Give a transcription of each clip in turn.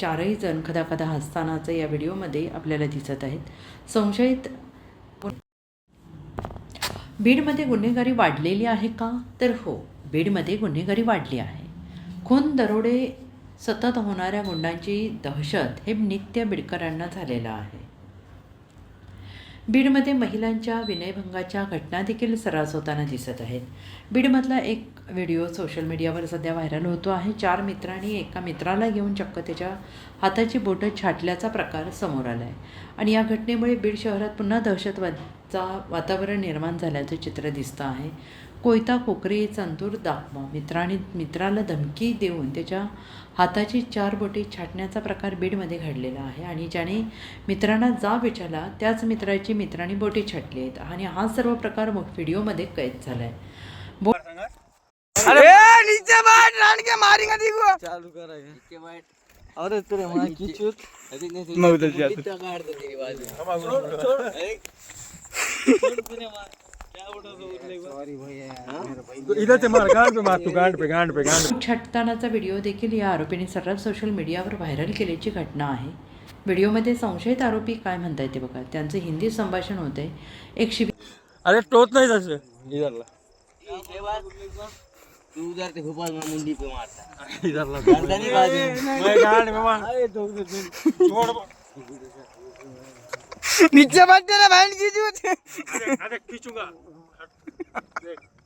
चारही जण खदाखदा हसतानाचं या व्हिडिओमध्ये आपल्याला दिसत आहेत. संशयित बीडमध्ये गुन्हेगारी वाढलेली आहे का? तर हो बीडमध्ये गुन्हेगारी वाढली आहे. खून दरोडे सतत होणाऱ्या गुंडांची दहशत हे नित्य बीडकरांना झालेलं आहे. बीडमध्ये महिलांच्या विनयभंगाच्या घटना देखील सर्रास होताना दिसत आहेत. बीडमधला एक व्हिडिओ सोशल मीडियावर सध्या व्हायरल होतो आहे. चार मित्रांनी एका मित्राला घेऊन चक्क त्याच्या हाताची बोटं छाटल्याचा प्रकार समोर आला आहे आणि या घटनेमुळे बीड शहरात पुन्हा दहशतवादचा वातावरण निर्माण झाल्याचं चित्र दिसतं आहे. कोयता कोकरी चंतूर दाखवा मित्राने मित्राला धमकी देऊन त्याच्या हाताची चार बोटे छाटण्याचा प्रकार बीडमध्ये घडलेला आहे आणि ज्याने मित्रांना जा विचारला त्याच मित्राची मित्रांनी बोटे छाटली आहेत आणि हा सर्व प्रकार मग व्हिडिओमध्ये कैद झाला आहे अरे नीचे बैठ रान के मारेंगे देखो। चालू करा नीचे बैठ। अरे तेरे मां की चूत नहीं मैं उधर जाता कितना काट दे तेरी बाजू छोड़ छोड़ अरे छोड़ तूने मार। क्या उठा तो उठले सॉरी भैया मेरा भाई इधर से मार गांड पे मार तू गांड पे गांड पे गांड बोट छाटतानाचा व्हिडिओ देखील या आरोपीने सर्रास सोशल मीडियावर व्हायरल केल्याची घटना आहे. व्हिडिओमध्ये संशयित आरोपी काय म्हणताय ते बघा. त्यांचं हिंदी संभाषण होतंय. एक शिबिर अरे टोच नहीं तू उधर से भोपाल में मुंडी पे मारता गर्दन बाजू मैं गांड में मार। अरे तो छोड़। नीचे बहन की जूत अरे खींचूंगा।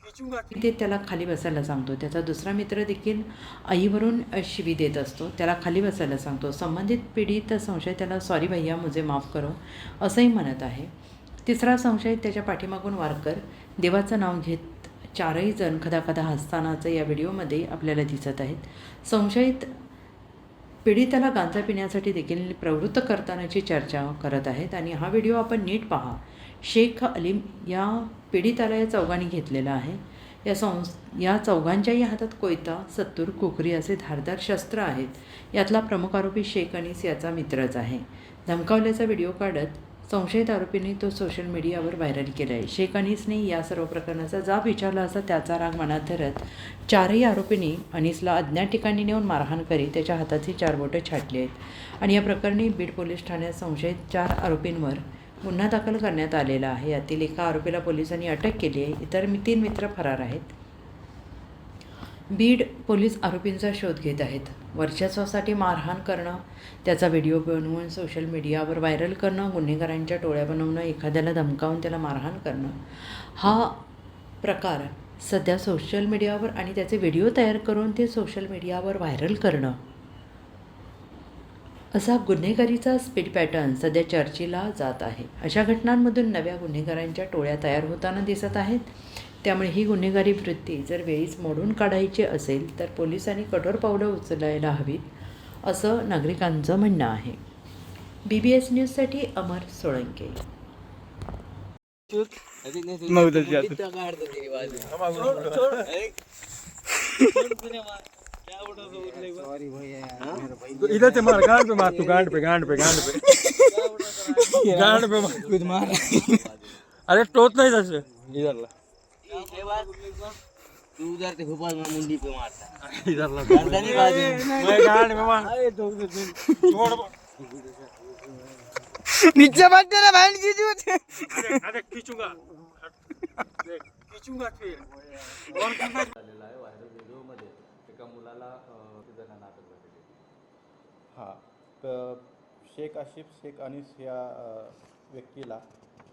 खींचूंगा। ते त्याला खाली बसायला सांगतो. त्याचा दुसरा मित्र देखील आईवरून शिवी देत असतो. त्याला खाली बसायला सांगतो. संबंधित पीडित संशय त्याला सॉरी भैया मुझे माफ करो. असंही म्हणत आहे. तिसरा संशयित त्याच्या पाठीमागून वारकर देवाचं नाव घेत चारही जण खदाखदा हसतानाचं या व्हिडिओमध्ये आपल्याला दिसत आहेत. संशयित पीडिताला गांजा पिण्यासाठी देखील प्रवृत्त करतानाची चर्चा करत आहेत आणि हा व्हिडिओ आपण नीट पहा. शेख अलीम या पीडिताला या चौघांनी घेतलेला आहे. या संस या चौघांच्याही हातात कोयता सत्तूर कुकरी असे धारदार शस्त्र आहेत. यातला प्रमुख आरोपी शेख अनीस याचा मित्रच आहे. धमकावल्याचा व्हिडिओ काढत संशयित आरोपीने तो सोशल मीडियावर व्हायरल केला आहे शेख अनीसने या सर्व प्रकरणाचा जाब विचारला असता त्याचा राग मनात धरत चारही आरोपींनी अनीसला अज्ञात ठिकाणी नेऊन मारहाण करीत त्याच्या हाताची चार बोटं छाटली आहेत. आणि या प्रकरणी बीड पोलीस ठाण्यात संशयित चार आरोपींवर गुन्हा दाखल करण्यात आलेला आहे. यातील एका आरोपीला पोलिसांनी अटक केली आहे. इतर मी तीन मित्र फरार आहेत. बीड पोलीस आरोपींचा शोध घेत आहेत. वर्चस्वासाठी मारहाण करणं त्याचा व्हिडिओ बनवून सोशल मीडियावर व्हायरल करणं गुन्हेगारांच्या टोळ्या बनवणं एखाद्याला धमकावून त्याला मारहाण करणं हा प्रकार सध्या सोशल मीडियावर आणि त्याचे व्हिडिओ तयार करून ते सोशल मीडियावर व्हायरल करणं. असा गुन्हेगारीचा स्पीड पॅटर्न सध्या चर्चेला जात आहे. अशा घटनांमधून नव्या गुन्हेगारांच्या टोळ्या तयार होताना दिसत आहेत. त्यामुळे ही गुन्हेगारी वृत्ती जर वेळीच मोडून काढायची असेल तर पोलिसांनी कठोर पावलं उचलायला हवीत असं नागरिकांचं म्हणणं आहे. बी बी एस न्यूजसाठी अमर सोळंके. मार इधर से गांड पे मार तू गांड पे गांड पे गांड पे. गांड पे मार. कुछ मार अरे टोच नहीं जैसे इधर तू जर ते भोपाल में मुंडी पे मारता इधर ला गर्दन ही मैं गांड में मार अरे छोड़ नीचे तेरा अरे खींचूंगा खींचूंगा फिर और करना तर शेख आशिफ शेख अनिस या व्यक्तीला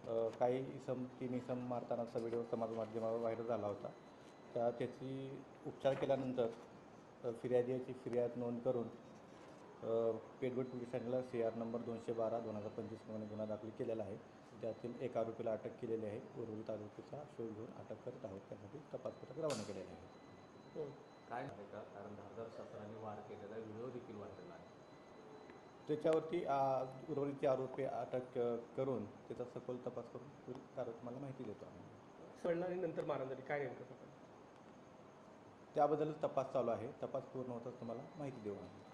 काही इसम तीन इसम मारतानाचा व्हिडिओ समाज माध्यमावर व्हायरल झाला होता. त्या त्याची उपचार केल्यानंतर फिर्यादीची फिर्याद नोंद करून अ, पेठगड पोलीस ठाण्याला सी आर नंबर दोनशे बारा दोन हजार पंचवीसमध्ये गुन्हा दाखल केलेला आहे. त्यातील एका आरोपीला अटक केलेली आहे. उर्वरित आरोपीचा शोध घेऊन अटक करत आहोत. त्यासाठी तपास पथक रवाना केलेले आहे. हो. काय कारण धारदार शासनाने वार केलेला व्हिडिओ देखील वाढलेला आहे त्याच्यावरती उर्वरित आरोपी अटक करून त्याचा सखोल तपास करून तुम्हाला माहिती देतो आम्ही. सोडणार नंतर मारहाण काय नेमकं त्याबद्दल तपास चालू आहे. तपास पूर्ण होताच तुम्हाला माहिती देऊ आम्ही.